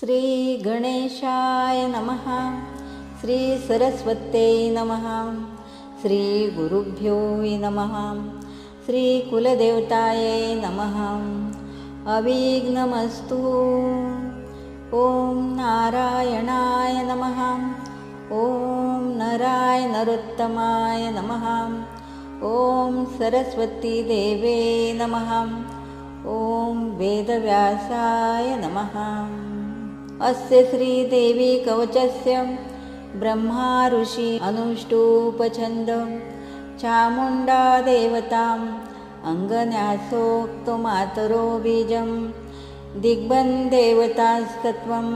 श्रीगणेशाय नमः। श्रीसरस्वत्यै नमः। श्रीगुरुभ्यो नमः। श्रीकुलदेवतायै नमः। अविघ्नमस्तु। ॐ नारायणाय नमः। ॐ नराय नरोत्तमाय नमः। ॐ सरस्वतीदेवे नमः। ॐ वेदव्यासाय नमः अस्य श्रीदेवी कवचस्य ब्रह्मा ऋषि अनुष्टुपछन्द। चामुण्डादेवताम् अङ्गन्यासोक्तमातरो बीजं दिग्बन्देवतास्तत्त्वं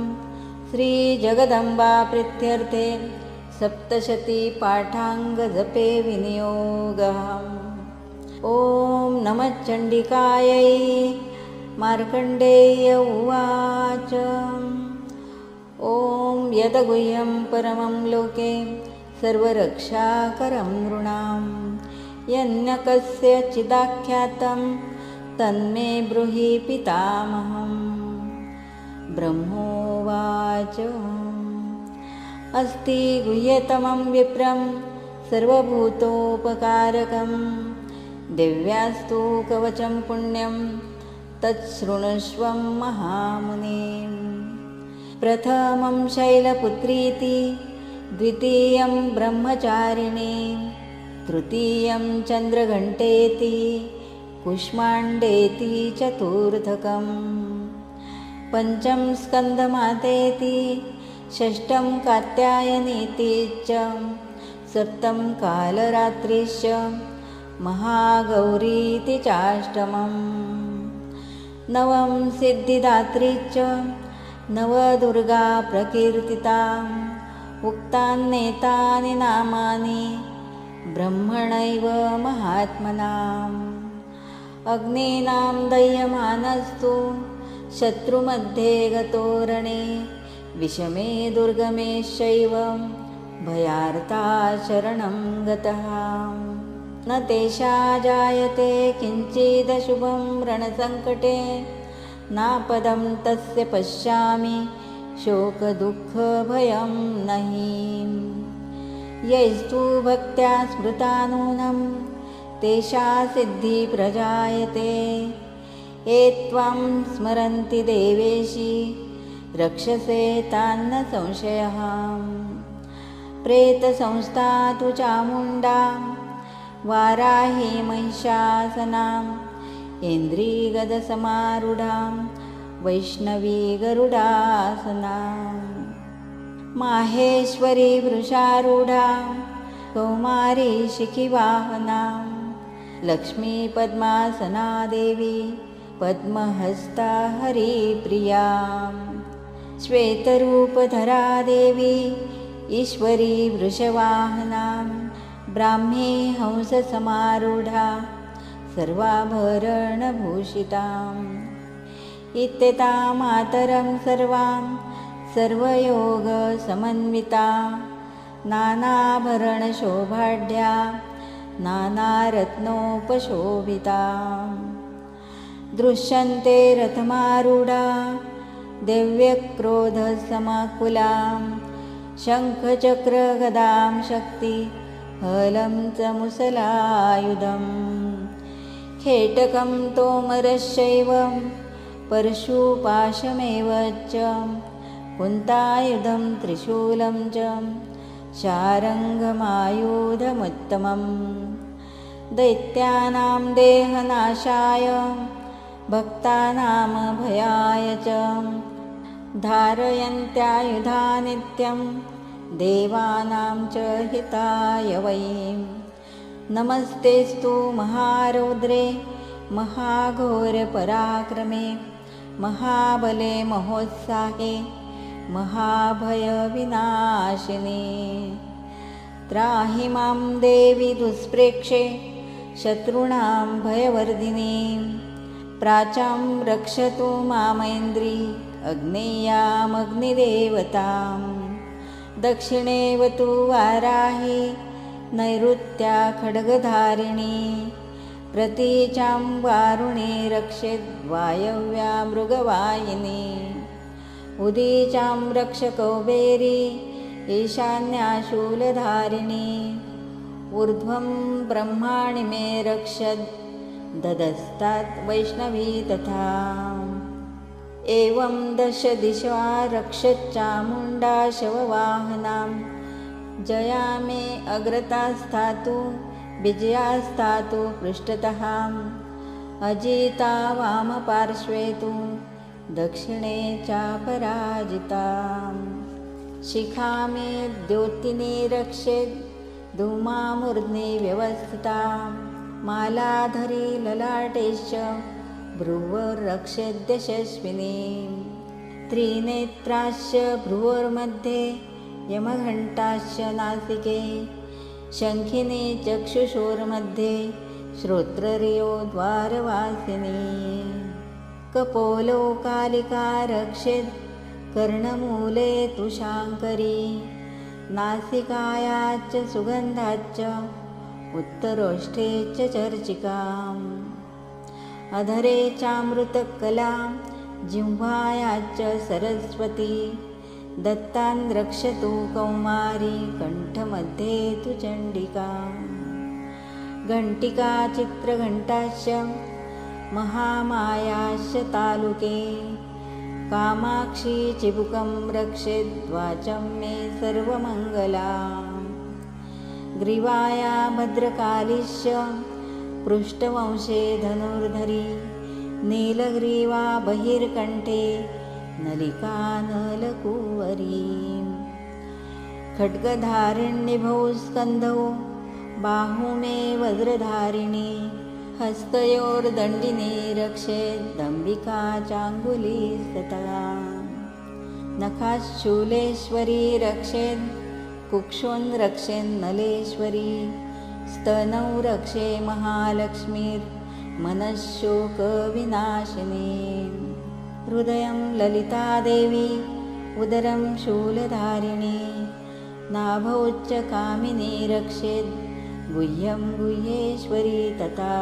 श्रीजगदम्बाप्रीत्यर्थे सप्तशतीपाठाङ्गजपे विनियोगः। ॐ नमः चण्डिकायै मार्कण्डेय उवाच ॐ यदगुह्यं परमं लोके सर्वरक्षाकरं नृणां। यन्नकस्य चिदाख्यातं तन्मे ब्रूहि पितामहम्। ब्रह्मोवाच। अस्ति गुह्यतमं विप्रं सर्वभूतोपकारकं। दिव्यास्तु कवचं पुण्यं तच्छृणुष्वं महामुनिम् प्रथमं शैलपुत्रीति द्वितीयं ब्रह्मचारिणी तृतीयं चन्द्रघण्टेति कुष्माण्डेति चतुर्थकम् पञ्चम स्कन्दमातेति षष्ठं कात्यायनीति च सप्तं कालरात्रिश्च महागौरीति चाष्टमम् नवं सिद्धिदात्री च नवदुर्गा प्रकीर्तिता। उक्तान्नेतानि नामानि ब्रह्मणैव महात्मनाम्। अग्नीनां दह्यमानस्तु शत्रुमध्ये गतोरणे विषमे दुर्गमेशैव भयार्ता शरणं गतः। न तेषा जायते किञ्चिदशुभं रणसङ्कटे नापदं तस्य पश्यामि शोकदुःखभयं नहि। यैस्तु भक्त्या स्मृता नूनं तेषा सिद्धिप्रजायते ये त्वां स्मरन्ति देवेशि रक्षसे तान्न संशयः। प्रेतसंस्था तु चामुण्डा वाराही महिषासनाम् इन्द्रीगदसमारूढां वैष्णवी गरुडासनां माहेश्वरी वृषारूढा कौमारी शिखिवाहनां लक्ष्मीपद्मासना देवी पद्महस्ता हरिप्रिया श्वेतरूपधरा देवी ईश्वरी वृषवाहनां ब्राह्मी हंससमारूढा सर्वाभरणभूषिताम्। इत्यता मातरं सर्वां सर्वयोगसमन्विता। नानाभरणशोभाढ्या नानारत्नोपशोभिता। दृश्यन्ते रथमारूढा दिव्यक्रोधसमाकुलां। शङ्खचक्रगदां शक्ति हलं च मुसलायुधम्। खेटकं तोमरश्चैव परशुपाशमेव च। कुन्तायुधं त्रिशूलं च शारङ्गमायुधमुत्तमं दैत्यानां देहनाशाय भक्तानामभयाय च। धारयन्त्यायुधा नित्यं देवानां च हिताय वै नमस्तेस्तु महारौद्रे महाघोरपराक्रमे महाबले महोत्साहे महाभयविनाशिने। त्राहि मां देवि दुष्प्रेक्षे शत्रूणां भयवर्धिनी। प्राचां रक्षतु मामैन्द्री अग्नेयामग्निदेवतां दक्षिणेवतु वाराहि नैऋत्या खड्गधारिणी प्रतीचां वारुणे रक्षेद्वायव्या मृगवाहिनी उदीचां रक्षकौबेरी ईशान्याशूलधारिणी ऊर्ध्वं ब्रह्माणि मे रक्षद् ददस्तात् वैष्णवी तथा एवं दशदिशा रक्षच्चामुण्डा शववाहनां जया मे अग्रता स्थातु विजयास्तातु पृष्ठतः। अजिता वामपार्श्वे तु दक्षिणे चापराजिता। शिखा मे द्योतिनी धूमामूर्ध्नि व्यवस्थिता। मालाधरी ललाटेश्च भ्रुवोर्रक्षद्यशस्विनी त्रिनेत्राश्च भ्रुवोर्मध्ये यमघण्टाश्च नासिके शङ्खिने चक्षुषोर्मध्ये श्रोत्ररियो द्वारवासिनी। कपोलो कालिका रक्षित् कर्णमूले तुशाङ्करी नासिकायाच्च सुगन्धाच्च उत्तरोष्ठे च चर्चिकाम्। अधरे चामृतकलां जिह्वायाच्च सरस्वती दत्तान् रक्षतु कौमारी कण्ठमध्ये तु चण्डिका। घण्टिका चित्रघण्टाश्च महामायाश्च तालुके। कामाक्षी चिबुकं रक्षेद्वाचं मे सर्वमङ्गला। ग्रीवाया भद्रकालीश्च पृष्ठवंशे धनुर्धरी। नीलग्रीवा बहिर्कण्ठे नलिका नलकुवरी खड्गधारिण्यभौ स्कन्धौ बाहु मे वज्रधारिणी हस्तयोर्दण्डिनी रक्षेदम्बिका चाङ्गुली सतला नखाशूलेश्वरी रक्षेद् कुक्षोन् रक्षेन्नलेश्वरी स्तनौ रक्षे महालक्ष्मीर्मनःशोकविनाशिनी हृदयं ललितादेवी उदरं शूलधारिणी नाभौच्च कामिनी रक्षेद् गुह्यं गुह्येश्वरी तथा।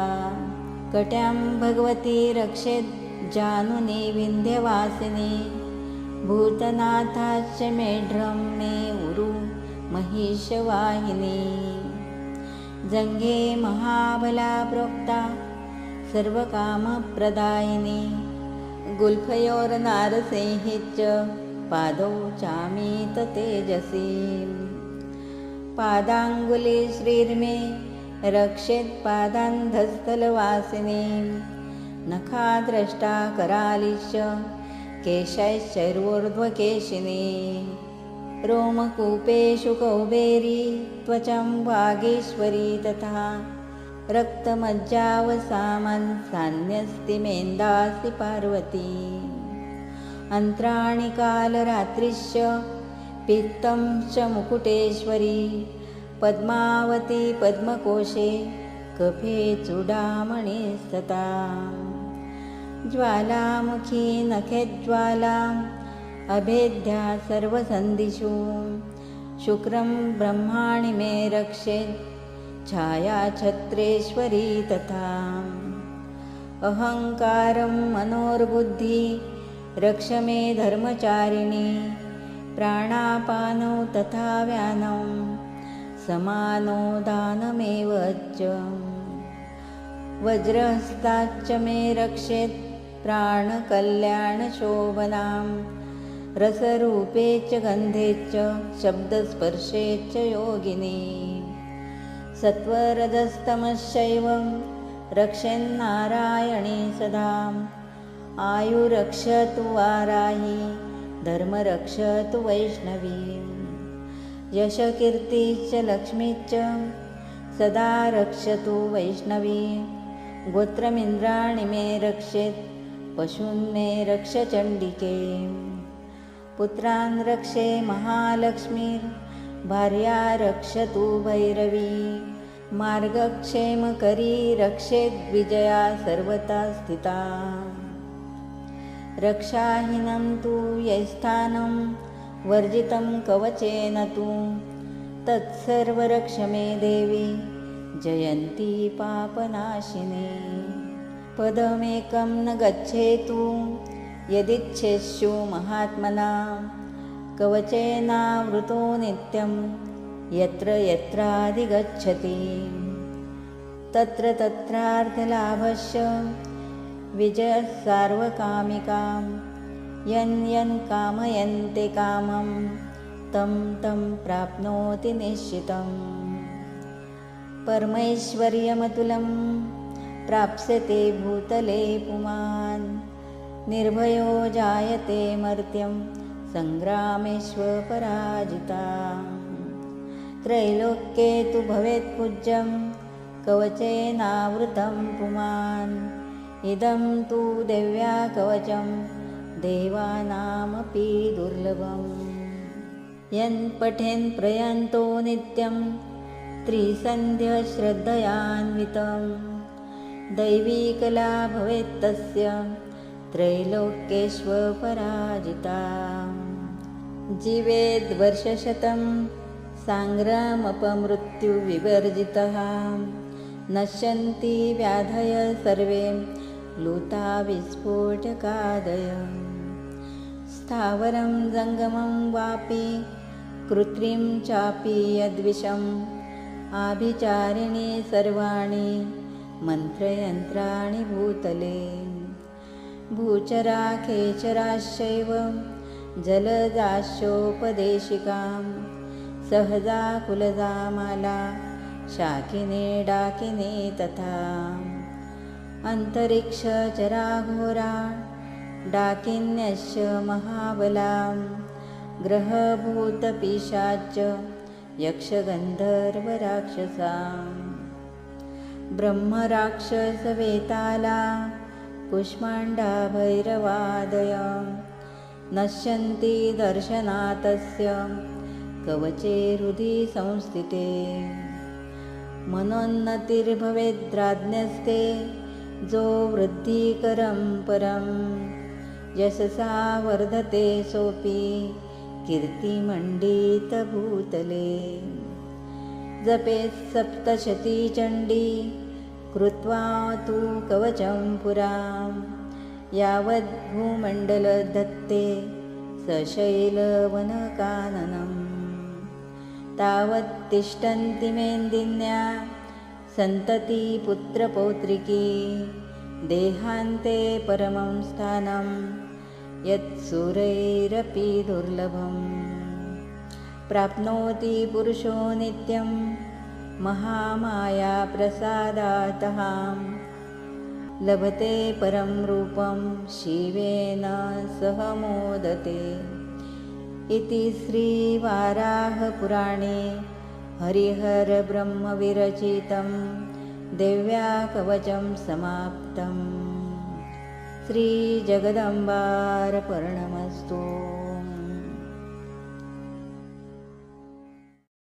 कट्यां भगवती रक्षेद् जानुनी विन्ध्यवासिनी भूतनाथाश्च मेढ्रं मे उरु महिषवाहिनी जङ्घे महाबला प्रोक्ता सर्वकामप्रदायिनी गुल्फयोर्नारसिंहिच्च पादौ चामीततेजसी पादाङ्गुली श्रीर्मे रक्षेत्पादान्धस्थलवासिनी नखाद्रष्टा करालिश्च केशैश्चर्वोर्ध्वकेशिनी रोमकूपेषु कौबेरी त्वचं वागीश्वरी तथा रक्तमज्जावसामन् सान्यस्ति मेन्दासि पार्वती अन्त्राणि कालरात्रिश्च पित्तं च मुकुटेश्वरी। पद्मावती पद्मकोशे कफे चूडामणिस्तता ज्वालामुखी नखेज्ज्वालाम् अभेद्या सर्वसन्धिषु। शुक्रं ब्रह्माणि मे रक्षेत् छायाछत्रेश्वरी तथा अहङ्कारं मनोर्बुद्धि रक्ष मे धर्मचारिणी प्राणापानौ तथा व्यानौ समानो दानमेव च वज्रहस्ताच्च मे रक्षेत् प्राणकल्याणशोभनाम् रसरूपे च गन्धे च शब्दस्पर्शे च योगिनी सत्त्वरजस्तमश्चैवं रक्षेन्नारायणी सदा आयुरक्षतु वाराही धर्मरक्षतु वैष्णवी। यशकीर्तिश्च लक्ष्मीश्च सदा रक्षतु वैष्णवी। गोत्रमिन्द्राणि मे रक्षेत् पशून्मे रक्षचण्डिके पुत्रान् रक्षे महालक्ष्मीर्भार्या रक्षतु भैरवी। मार्गक्षेमकरी रक्षेद्विजया सर्वता स्थिता। रक्षाहीनं तु यैस्थानं वर्जितं कवचेन तु। तत्सर्वरक्ष मे देवी जयन्ती पापनाशिनी। पदमेकं न गच्छेतु यदिच्छेस्यु महात्मना कवचेनावृतो नित्यं यत्र यत्राधिगच्छति। तत्र तत्रार्धलाभस्य विजयः सार्वकामिकां यन् कामयन्ते कामं तं तं प्राप्नोति निश्चितम्। परमैश्वर्यमतुलं प्राप्स्यते भूतले पुमान् निर्भयो जायते मर्त्यं सङ्ग्रामेष्वपराजिता त्रैलोक्ये तु भवेत्पूज्यं कवचेनावृतं पुमान्। इदं तु देव्या कवचं देवानामपि दुर्लभम्। यन् प्रयन्तो नित्यं त्रिसन्ध्यश्रद्धयान्वितं दैवीकला भवेत्तस्य त्रैलोक्येष्वपराजिता जीवेद्वर्षशतं साङ्ग्रामपमृत्युविवर्जितः। नश्यन्ति व्याधय सर्वे लूता विस्फोटकादय। स्थावरं जङ्गमं वापि कृत्रिं चापि यद्विषम्। आभिचारिणि सर्वाणि मन्त्रयन्त्राणि भूतले। भूचराखेचराश्चैव जलदास्योपदेशिकां सहजा कुलजामाला शाकिने डाकिने तथा। अन्तरिक्षचराघोरा डाकिन्यश्च महाबलां ग्रहभूतपिशाच्च यक्षगन्धर्वराक्षसां। ब्रह्मराक्षसवेताला कुष्माण्डाभैरवादय नश्यन्ति दर्शनातस्य कवचे हृदि संस्थिते। मनोन्नतिर्भवेद्राज्ञस्ते। जो वृद्धिकरं परं। यशसा वर्धते सोऽपि। कीर्तिमण्डितभूतले। जपेत् सप्तशतीचण्डी कृत्वा तु कवचं पुरां यावद्भूमण्डलदत्ते सशैलवनकाननं तावत्तिष्ठन्ति मेन्दिन्या सन्ततिपुत्रपौत्रिकी देहान्ते परमं स्थानं यत्सुरैरपि दुर्लभं प्राप्नोति पुरुषो नित्यं महामायाप्रसादातः लभते परं रूपं शिवेन सह मोदते। इति श्रीवाराहपुराणे हरिहरब्रह्मविरचितं देव्याकवचं समाप्तम् श्रीजगदम्बारपर्णमस्तु